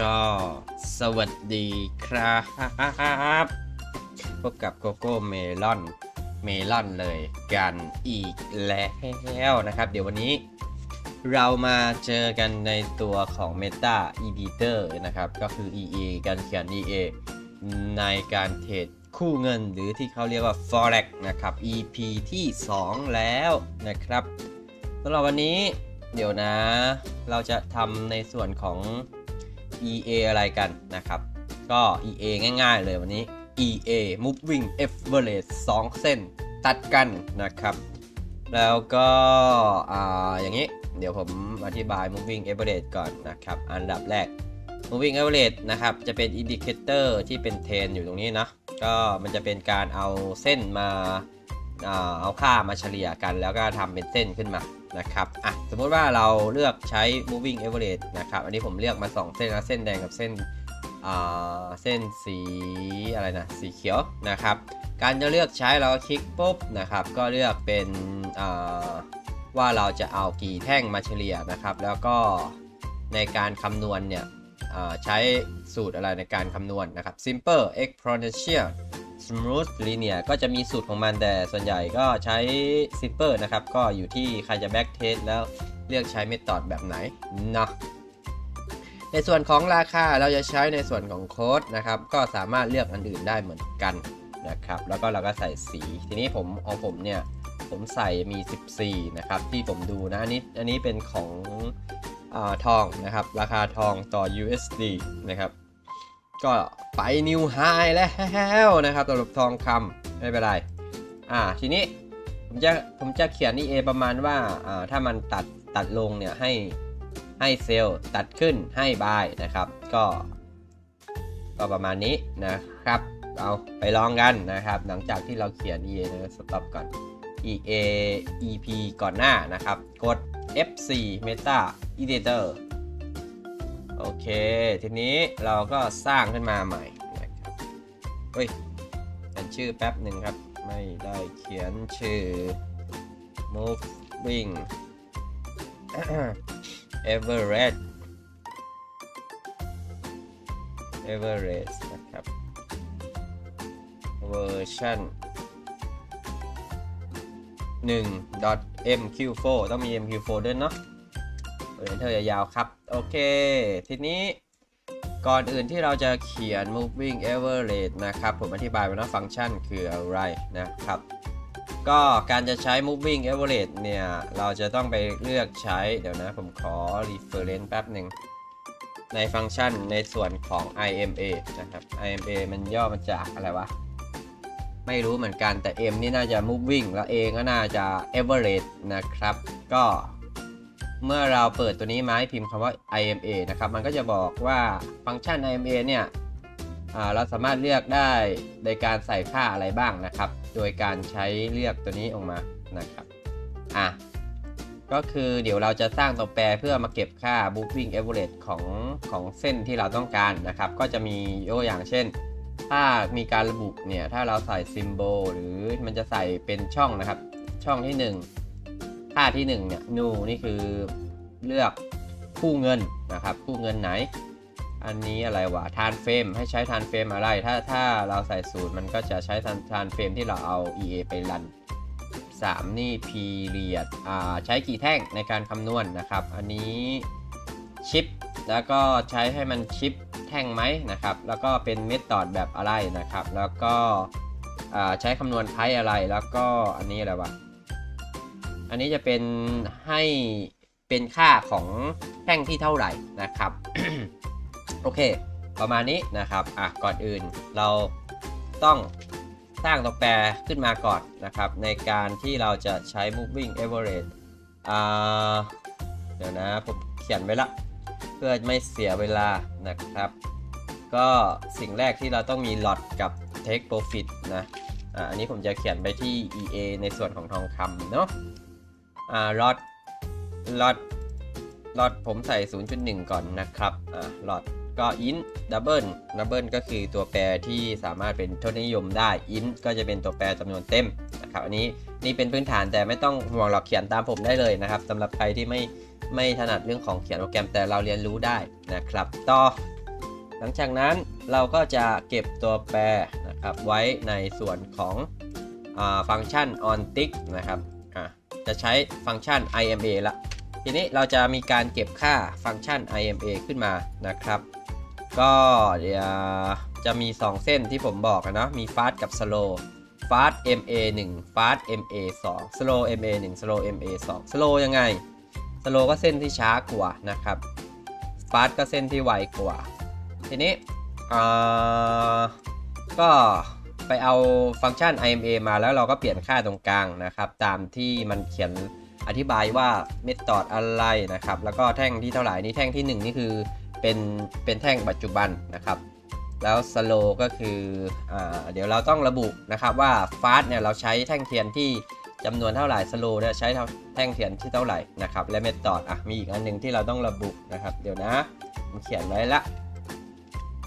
ก็สวัสดีครับพบกับโกโก้เมลอนเมลอนเลยกันอีกแล้วนะครับ เดี๋ยววันนี้เรามาเจอกันในตัวของ Meta Editor นะครับ ก็คือ EA การเขียน EA ในการเทรดคู่เงินหรือที่เขาเรียกว่า Forex นะครับ EP ที่ 2 แล้วนะครับสำหรับวันนี้เดี๋ยวนะ เราจะทำในส่วนของ EA อะไรกันนะครับ ก็ EA ง่าย ๆ เลยวันนี้ EA moving average 2 เส้นตัดกันนะครับ แล้วก็ออย่างนี้ เดี๋ยวผมอธิบาย moving average ก่อนนะครับ อันดับแรก moving average นะครับ จะเป็น indicator ที่เป็นเทรนอยู่ตรงนี้นะก็มันจะเป็นการเอาเส้นมาเอาค่ามาเฉลี่ยกัน แล้วก็ทำเป็นเส้นขึ้นมา นะครับอะสมมุติว่าเราเลือกใช้ moving average นะครับ อันนี้ผมเลือกมา 2 เส้นนะเส้นแดงกับเส้นอ่าเส้นสีอะไรนะสีเขียวนะครับ การจะเลือกใช้เราคลิกปุ๊บนะครับ ก็เลือกเป็นอ่าว่าเราจะเอากี่แท่งมาเฉลี่ยนะครับ แล้วก็ในการคำนวณเนี่ยใช้สูตรอะไรในการคำนวณนะครับ simple exponential smooth linear ก็จะมีสูตรของมันแต่ส่วนใหญ่ก็ใช้ simple นะครับ ก็อยู่ที่ใครจะ back test แล้วเลือกใช้เมธอดแบบไหนเนาะในส่วนของราคาเราจะใช้ในส่วนของโค้ดนะครับ ก็สามารถเลือกอันอื่นได้เหมือนกันนะครับ แล้วก็เราก็ใส่สี ทีนี้ผมของผมเนี่ยผมใส่มี 14 นะครับ ที่ผมดูนะ อันนี้อันนี้เป็นของอทองนะครับ ราคาทองต่อ USD นะครับ ก็ไปนิวไฮแล้วนะครับสำหรับทองคำไม่เป็นไร อ่าทีนี้ผมจะผมจะเขียนนี่เอประมาณว่าอ่าถ้ามันตัดตัดลงเนี่ยให้ให้เซลล์ตัดขึ้นให้บายนะครับ ก็ก็ประมาณนี้นะครับเอาไปลองกันนะครับ หลังจากที่เราเขียน EA นะสต็อปก่อน EA EP ก่อนหน้านะครับ กด F4 Meta Editor โอเค ทีนี้เราก็สร้างขึ้นมาใหม่นะครับเฮ้ยเขียนชื่อแป๊บหนึ่งครับ ไม่ได้เขียนชื่อ moving average average นะครับ version 1 .mq4 ต้องมี mq4 ด้วยเนาะ เอนเทอร์ยาวๆครับ โอเค ทีนี้ก่อนอื่นที่เราจะเขียน moving average นะครับ ผมอธิบายไปนะฟังก์ชันคืออะไรนะครับ ก็การจะใช้ moving average เนี่ย เราจะต้องไปเลือกใช้ เดี๋ยวนะ ผมขอ reference แป๊บหนึ่ง ในฟังก์ชันในส่วนของ IMA นะครับ IMA มันย่อมาจากอะไรวะ ไม่รู้เหมือนกันแต่ M นี่น่าจะ moving แล้ว A ก็น่าจะ average นะครับ ก็ เมื่อเราเปิดตัวนี้มาให้พิมพ์คำว่า IMA นะครับ มันก็จะบอกว่าฟังก์ชัน IMA เนี่ยเราสามารถเลือกได้ในการใส่ค่าอะไรบ้างนะครับ โดยการใช้เลือกตัวนี้ออกมานะครับอะก็คือเดี๋ยวเราจะสร้างตัวแปรเพื่อมาเก็บค่า moving average ของของเส้นที่เราต้องการนะครับ ก็จะมียกอย่างเช่น ถ้ามีการระบุเนี่ย ถ้าเราใส่ symbol หรือมันจะใส่เป็นช่องนะครับ ช่องที่ 1 ค่าที่1เนี่ยนูนี่คือเลือกคู่เงินนะครับ คู่เงินไหน อันนี้อะไรวะทานเฟรมให้ใช้ทานเฟรมอะไร ถ้าถ้าเราใส่สูตรมันก็จะใช้ทานทนเฟรมที่เราเอา EA ไปรัน 3 นี่ period อ่าใช้กี่แท่งในการคำนวณนะครับ อันนี้ชิปแล้วก็ใช้ให้มันชิปแท่งไหมนะครับ แล้วก็เป็นเมธอดแบบอะไรนะครับ แล้วก็อ่าใช้คำนวณไทอะไร แล้วก็อันนี้อะไรวะ อันนี้จะเป็นให้เป็นค่าของแท่งที่เท่าไหร่นะครับ โอเค ประมาณนี้นะครับ อะ ก่อนอื่นเราต้องสร้างตัวแปรขึ้นมาก่อนนะครับ ในการที่เราจะใช้ moving average อ่าเดี๋ยวนะ ผมเขียนไว้ละ เพื่อไม่เสียเวลานะครับ ก็สิ่งแรกที่เราต้องมี lot กับ take profit นะ อ่าอันนี้ผมจะเขียนไปที่ EA ในส่วนของทองคำเนาะ อ่า lot lot lot ผมใส่ 0.1 ก่อนนะครับอ่า lot ก็ int double double ก็คือตัวแปรที่สามารถเป็นทศนิยมได้ int ก็จะเป็นตัวแปรจำนวนเต็มนะครับอันนี้นี่เป็นพื้นฐานแต่ไม่ต้องห่วงหรอกเขียนตามผมได้เลยนะครับสำหรับใครที่ไม่ไม่ถนัดเรื่องของเขียนโปรแกรมแต่เราเรียนรู้ได้นะครับ ต่อ หลังจากนั้นเราก็จะเก็บตัวแปรนะครับไว้ในส่วนของอาฟังก์ชัน on tick นะครับ จะใช้ฟังก์ชัน ima ละ ทีนี้เราจะมีการเก็บค่าฟังก์ชัน ima ขึ้นมานะครับ ก็เดี๋ยวจะมี 2 เส้นที่ผมบอกอะนะ มี fast กับ slow fast ma 1 fast ma 2 slow ma 1 slow ma 2 slow ยังไง slow ก็เส้นที่ช้ากว่านะครับ fast ก็เส้นที่ไวกว่า ทีนี้ก็ ไปเอาฟังก์ชัน ima มาแล้วเราก็เปลี่ยนค่าตรงกลางนะครับ ตามที่มันเขียนอธิบายว่าเมธอดอะไรนะครับ แล้วก็แท่งที่เท่าไหร่นี่แท่งที่ 1 นี่คือเป็นเป็นแท่งปัจจุบันนะครับ แล้ว slow ก็คืออเดี๋ยวเราต้องระบุนะครับว่า fast เนี่ยเราใช้แท่งเทียนที่จำนวนเท่าไหร่ slow เนี่ยใช้แท่งเทียนที่เท่าไหร่นะครับ และ method อะมีอีกอันหนึ่งที่เราต้องระบุนะครับ เดี๋ยวนะผมเขียนไว้ละ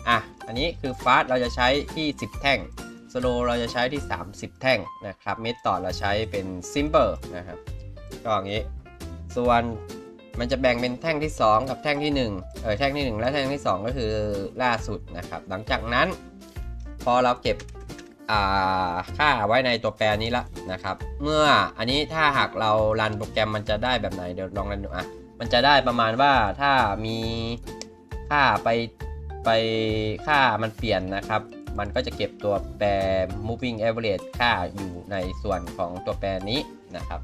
อะอันนี้คือ fast เราจะใช้ที่ 10 แท่ง slow เราจะใช้ที่ 30 แท่งนะครับ method เราใช้เป็น simple นะครับก็อย่างนี้ ส่วนมันจะแบ่งเป็นแท่งที่ 2 กับแท่งที่1เออแท่งที่ 1 และแท่งที่ 2 ก็คือล่าสุดนะครับ หลังจากนั้น พอเราเก็บค่าไว้ในตัวแปรนี้ละนะครับ เมื่ออันนี้ถ้าหากเรารันโปรแกรมมันจะได้แบบไหนเดี๋ยวลองรันดูอะมันจะได้ประมาณว่าถ้ามีค่าไปไปค่ามันเปลี่ยนนะครับ มันก็จะเก็บตัวแปร moving average ค่าอยู่ในส่วนของตัวแปรนี้นะครับ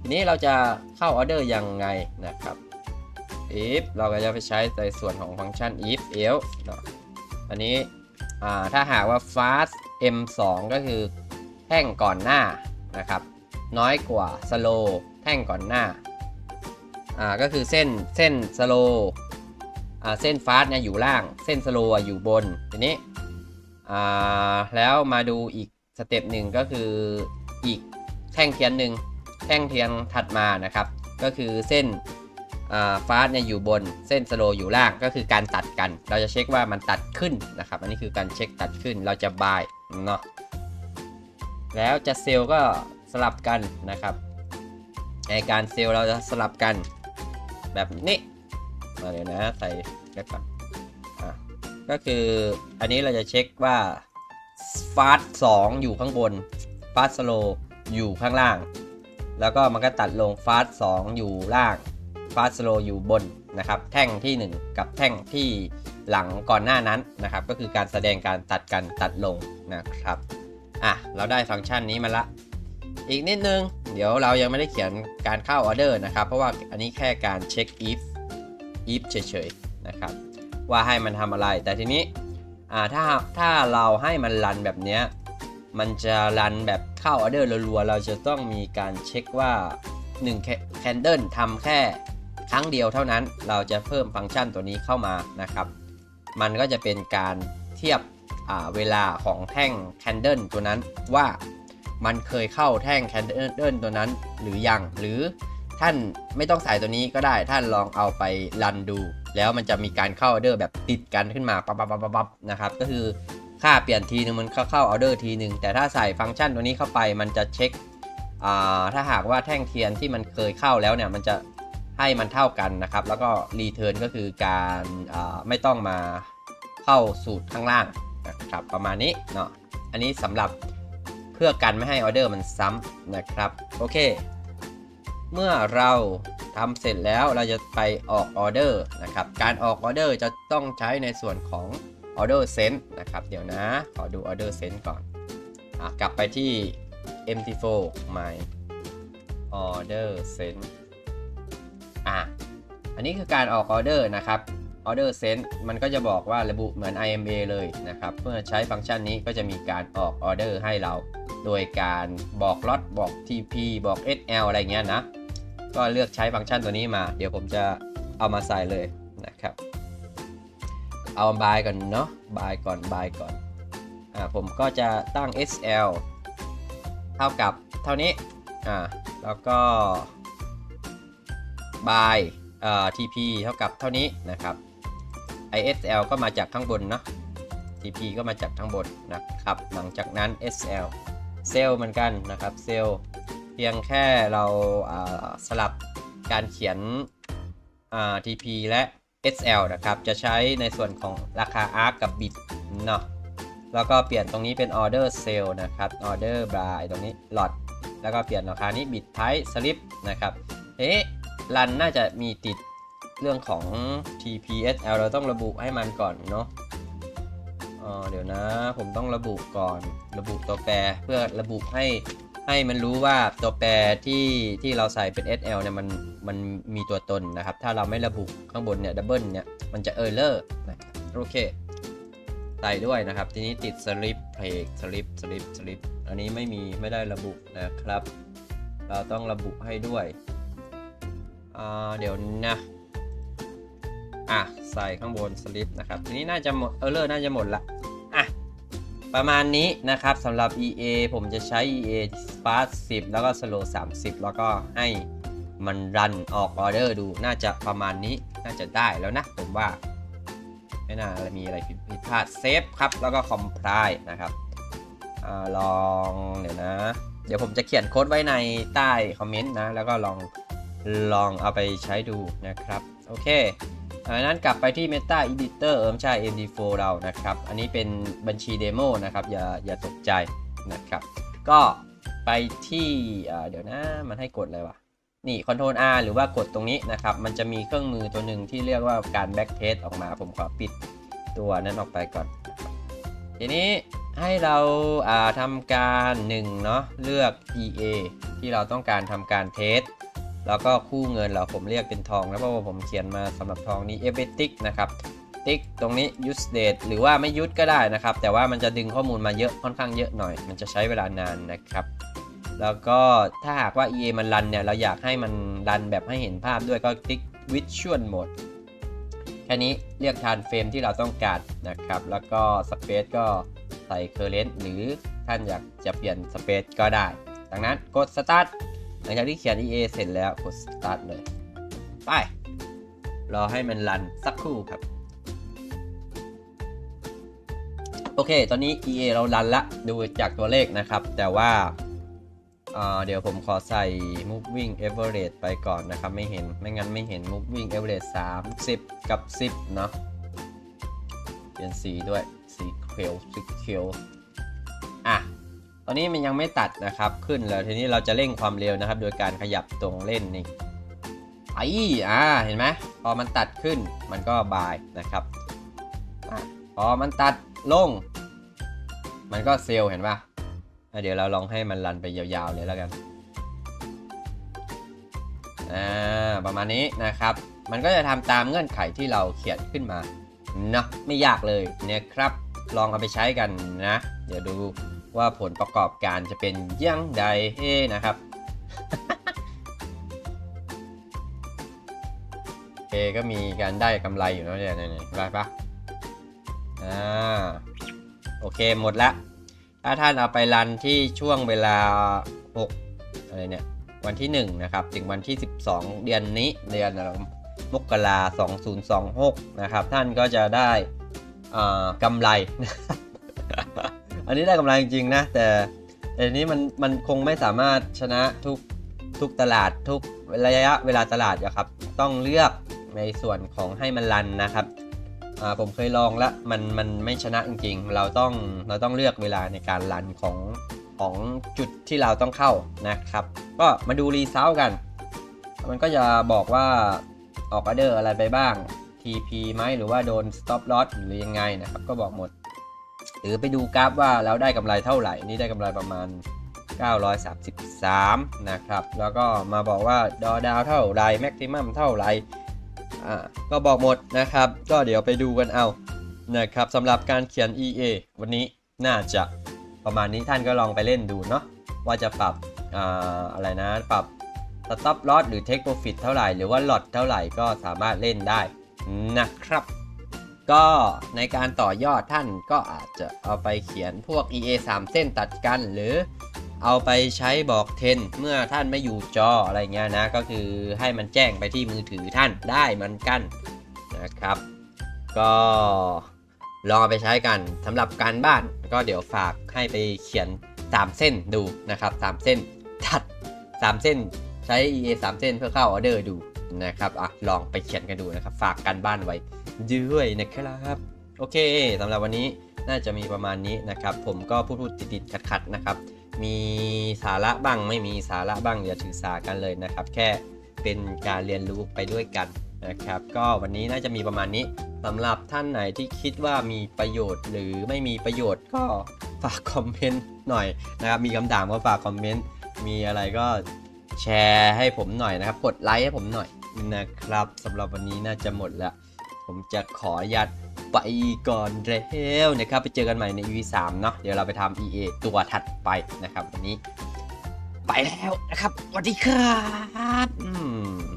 ทีนี้เราจะเข้าออเดอร์ยังไงนะครับ if เราก็จะไปใช้ในส่วนของฟังก์ชัน if else นะอันนี้ถ้าหากว่า fast m2 ก็คือแท่งก่อนหน้านะครับ น้อยกว่า slow แท่งก่อนหน้าอ่าก็คือเส้นเส้น slow อ่าเส้น fast เนี่ยอยู่ล่าง เส้น slow อยู่บนทีนี้ แล้วมาดูอีกสเต็ปหนึ่งก็คืออีกแท่งเทียนหนึ่งแท่งเทียนถัดมานะครับ ก็คือเส้นฟาสเนี่ยอยู่บนเส้นสโลอยู่ล่างก็คือการตัดกัน เราจะเช็คว่ามันตัดขึ้นนะครับ อันนี้คือการเช็คตัดขึ้นเราจะบายเนาะแล้วจะเซลล์ก็สลับกันนะครับในการเซลล์เราจะสลับกันแบบนี้มาเลยนะใส่เดี๋ยวก่อน ก็คืออันนี้เราจะเช็คว่าฟาสสองอยู่ข้างบนฟาสสโลอยู่ข้างล่าง แล้วก็มันก็ตัดลงฟาสสองอยู่ล่างฟาสโลอยู่บนนะครับ แท่งที่ 1 กับแท่งที่หลังก่อนหน้านั้นนะครับ ก็คือการแสดงการตัดกันตัดลงนะครับอะเราได้ฟังก์ชันนี้มาละ อีกนิดนึง เดี๋ยวเรายังไม่ได้เขียนการเข้าออเดอร์นะครับ เพราะว่าอันนี้แค่การเช็ค if if เฉยๆนะครับ ว่าให้มันทำอะไร แต่ทีนี้ถ้าถ้าเราให้มันรันแบบเนี้ยมันจะรันแบบเข้าออเดอร์รัวๆเราจะต้องมีการเช็คว่า1แคนเดิลทำแค่ครั้งเดียวเท่านั้น เราจะเพิ่มฟังก์ชันตัวนี้เข้ามานะครับ มันก็จะเป็นการเทียบเวลาของแท่งแคนเดิลตัวนั้นว่ามันเคยเข้าแท่งแคนเดิลตัวนั้นหรือยัง หรือท่านไม่ต้องใส่ตัวนี้ก็ได้ท่านลองเอาไปรันดู แล้วมันจะมีการเข้าออเดอร์แบบติดกันขึ้นมาปั๊บปั๊บปั๊บปั๊บนะครับก็คือค่าเปลี่ยนทีนึงมันเข้าเข้าออเดอร์ทีหนึ่งแต่ถ้าใส่ฟังก์ชันตัวนี้เข้าไปมันจะเช็คถ้าหากว่าแท่งเทียนที่มันเคยเข้าแล้วเนี่ยมันจะให้มันเท่ากันนะครับ แล้วก็รีเทิร์นก็คือการไม่ต้องมาเข้าสูตรข้างล่างนะครับประมาณนี้เนาะอันนี้สำหรับเพื่อกันไม่ให้ออเดอร์มันซ้ำนะครับ โอเค เมื่อเรา ทำเสร็จแล้วเราจะไปออกออเดอร์นะครับ การออกออเดอร์จะต้องใช้ในส่วนของ order send นต์นะครับ เดี๋ยวนะ ขอดู order send ก่อนอกลับไปที่ MT4 my order send อะ อันนี้คือการออกออเดอร์นะครับ order send มันก็จะบอกว่าระบุเหมือน IMA เลยนะครับ เมื่อใช้ฟังก์ชันนี้ก็จะมีการออกออเดอร์ให้เรา โดยการบอกล็อตบอก TP บอก SL อะไรเงี้ยนะ ก็เลือกใช้ฟังก์ชันตัวนี้มา เดี๋ยวผมจะเอามาใส่เลยนะครับ เอาบายก่อนเนาะบายก่อนบายก่อนอ่าผมก็จะตั้ง SL เท่ากับเท่านี้อ่าแล้วก็ by อ่า TP เท่ากับเท่านี้นะครับ ISL ก็มาจากข้างบนเนาะ TP ก็มาจากข้างบนนะครับ หลังจากนั้น SL เซลเหมือนกันนะครับเซล พียงแค่เราสลับการเขียน TP และ SL นะครับ จะใช้ในส่วนของราคา ARC กับ Bit เนาะแล้วก็เปลี่ยนตรงนี้เป็น Order Sale นะครับ Order Buy ตรงนี้ Lot แล้วก็เปลี่ยนราคานี้ Bit Type Slip นะครับเอ๊ะรันน่าจะมีติดเรื่องของ TPSL เราต้องระบุให้มันก่อนเนาะอ๋อเดี๋ยวนะ ผมต้องระบุก่อน ระบุตัวแปรเพื่อระบุให้ ให้มันรู้ว่าตัวแปรที่ที่เราใส่เป็น SL เนี่ยมันมันมีตัวตนนะครับ ถ้าเราไม่ระบุข้างบนเนี่ยดับเบิลเนี่ยมันจะเออร์เลอร์นะครับโอเคใส่ด้วยนะครับ ทีนี้ติดสลิปเพลกสลิปสลิปสลิปอันนี้ไม่มีไม่ได้ระบุนะครับ เราต้องระบุให้ด้วยอ่าเดี๋ยวนะอะใส่ข้างบนสลิปนะครับ ทีนี้น่าจะหมดเออร์เลอร์น่าจะหมดละอะ ประมาณนี้นะครับสำหรับ EA ผมจะใช้ EA Spark 10 แล้วก็ Slow 30 แล้วก็ให้มันรันออกออเดอร์ดูน่าจะประมาณนี้น่าจะได้แล้วนะผมว่า ไม่น่ามีอะไรผิดพลาดเซฟครับ แล้วก็คอม p พลายนะครับอลองเดี๋ยวนะ เดี๋ยวผมจะเขียนโค้ดไว้ในใต้คอมเมนต์นะ แล้วก็ลองลองเอาไปใช้ดูนะครับ โอเค ดังนั้นกลับไปที่ Meta Editor เออไม่ใช่ MD4 เรานะครับ อันนี้เป็นบัญชีเดโมนะครับ อย่าอย่าตกใจนะครับ ก็ไปที่เดี๋ยวนะ มันให้กดอะไรวะ นี่ Ctrl R หรือว่ากดตรงนี้นะครับ มันจะมีเครื่องมือตัวหนึ่งที่เรียกว่าการ back test ออกมา ผมขอปิดตัวนั้นออกไปก่อน ทีนี้ให้เราาทำการ1เนาะเลือก EA ที่เราต้องการทำการเทส แล้วก็คู่เงินเราผมเรียกเป็นทองแล้วเพราะว่าผมเขียนมาสำหรับทองนี้ e v e t i c นะครับติ๊กตรงนี้ use date หรือว่าไม่ยุดก็ได้นะครับ แต่ว่ามันจะดึงข้อมูลมาเยอะค่อนข้างเยอะหน่อย มันจะใช้เวลานานนะครับ แล้วก็ถ้าหากว่า EA มันรันเนี่ย เราอยากให้มันรันแบบให้เห็นภาพด้วยก็ติ๊ก Visual Mode แค่นี้เรียกทานเฟรมที่เราต้องการนะครับ แล้วก็ Space ก็ใส่ Current หรือท่านอยากจะเปลี่ยน Space ก็ได้ ดังนั้นกด Start หลังจากที่เขียน EA เสร็จแล้วกด Start เลย ไป รอให้มันรันสักครู่ครับ โอเค ตอนนี้ EA เรารันละ ดูจากตัวเลขนะครับ แต่ว่าอ่าเดี๋ยวผมขอใส่ moving average ไปก่อนนะครับ ไม่เห็น ไม่งั้นไม่เห็น moving average 30 กับ 10 เนาะ เปลี่ยนสีด้วย สีเขียว สีเขียว ตอนนี้มันยังไม่ตัดนะครับขึ้นแล้วทีนี้เราจะเร่งความเร็วนะครับ โดยการขยับตรงเล่นนี่ไอ้อ่าเห็นไหมพอมันตัดขึ้นมันก็บายนะครับพอมันตัดลง มันก็เซลล์เห็นปะ่ะเดี๋ยวเราลองให้มันรันไปยาวๆเลยแล้วกันอ่าประมาณนี้นะครับ มันก็จะทำตามเงื่อนไขที่เราเขียนขึ้นมาเนาะไม่ยากเลยเนี่ยครับ ลองเอาไปใช้กันนะ เดี๋ยวดู ว่าผลประกอบการจะเป็นยังใดเฮ้นะครับโอเคก็มีการได้กำไรอยู่เนี่ยเนี่ยได้ปะอ่าโอเคหมดละถ้าท่านเอาไปรันที่ช่วงเวลา 6 อะไรเนี่ย วันที่ 1 นะครับ ถึงวันที่ 12 เดือนนี้ เดือนอะไรมกรา2026นะครับ ท่านก็จะได้อ่ากำไร อันนี้ได้กำไรจริงๆนะ แต่แต่นี้มันมันคงไม่สามารถชนะทุกทุกตลาดทุกระยะเวลาตลาดอะครับ ต้องเลือกในส่วนของให้มันรันนะครับผมเคยลองแล้วมันมันไม่ชนะจริงๆ เราต้องเราต้องเลือกเวลาในการรันของของจุดที่เราต้องเข้านะครับ ก็มาดูรีเซลกัน มันก็จะบอกว่าออกออเดอร์อะไรไปบ้าง TP ไหมหรือว่าโดน stop loss หรือยังไงนะครับ ก็บอกหมด หรือไปดูกราฟว่าแล้วได้กำไรเท่าไหร่ นี่ได้กำไรประมาณ 933 นะครับ แล้วก็มาบอกว่าดอดาวเท่าไรแม็กซิมัมเท่าไหร่อ่าก็บอกหมดนะครับ ก็เดี๋ยวไปดูกันเอานะครับสำหรับการเขียน EA วันนี้น่าจะประมาณนี้ท่านก็ลองไปเล่นดูเนาะว่าจะปรับอ่าอะไรนะปรับ stop loss หรือ take profit เท่าไหร่ หรือว่า lot เท่าไหร่ก็สามารถเล่นได้นะครับ ก็ในการต่อยอดท่านก็อาจจะเอาไปเขียนพวก EA 3 เส้นตัดกัน หรือเอาไปใช้บอกเทนเมื่อท่านไม่อยู่จออะไรเงี้ยนะ ก็คือให้มันแจ้งไปที่มือถือท่านได้มือนกันนะครับ ก็ลองเอาไปใช้กันสำหรับการบ้านก็เดี๋ยวฝากให้ไปเขียน 3 เส้นดูนะครับ3เส้นตัด 3 เส้นใช้ EA 3 เส้นเพื่อเข้าออเดอร์ดูนะครับอะลองไปเขียนกันดูนะครับ ฝากกันบ้านไว้ ด้วยนะครับ โอเคสำหรับวันนี้น่าจะมีประมาณนี้นะครับ ผมก็พูดพูดติดติดขัดขัดๆนะครับ มีสาระบ้างไม่มีสาระบ้างอย่าถือสากันเลยนะครับ แค่เป็นการเรียนรู้ไปด้วยกันนะครับ ก็วันนี้น่าจะมีประมาณนี้สำหรับท่านไหนที่คิดว่ามีประโยชน์หรือไม่มีประโยชน์ก็ฝากคอมเมนต์หน่อยนะครับ มีคำถามก็ฝากคอมเมนต์มีอะไรก็แชร์ให้ผมหน่อยนะครับ กดไลค์ให้ผมหน่อยนะครับสำหรับวันนี้น่าจะหมดแล้ว ผมจะขออนุญาตไปก่อนแล้วนะครับ ไปเจอกันใหม่ใน EP 3เนาะเดี๋ยวเราไปทำ EA ตัวถัดไปนะครับ วันนี้ ไปแล้วนะครับสวัสดีครับอืม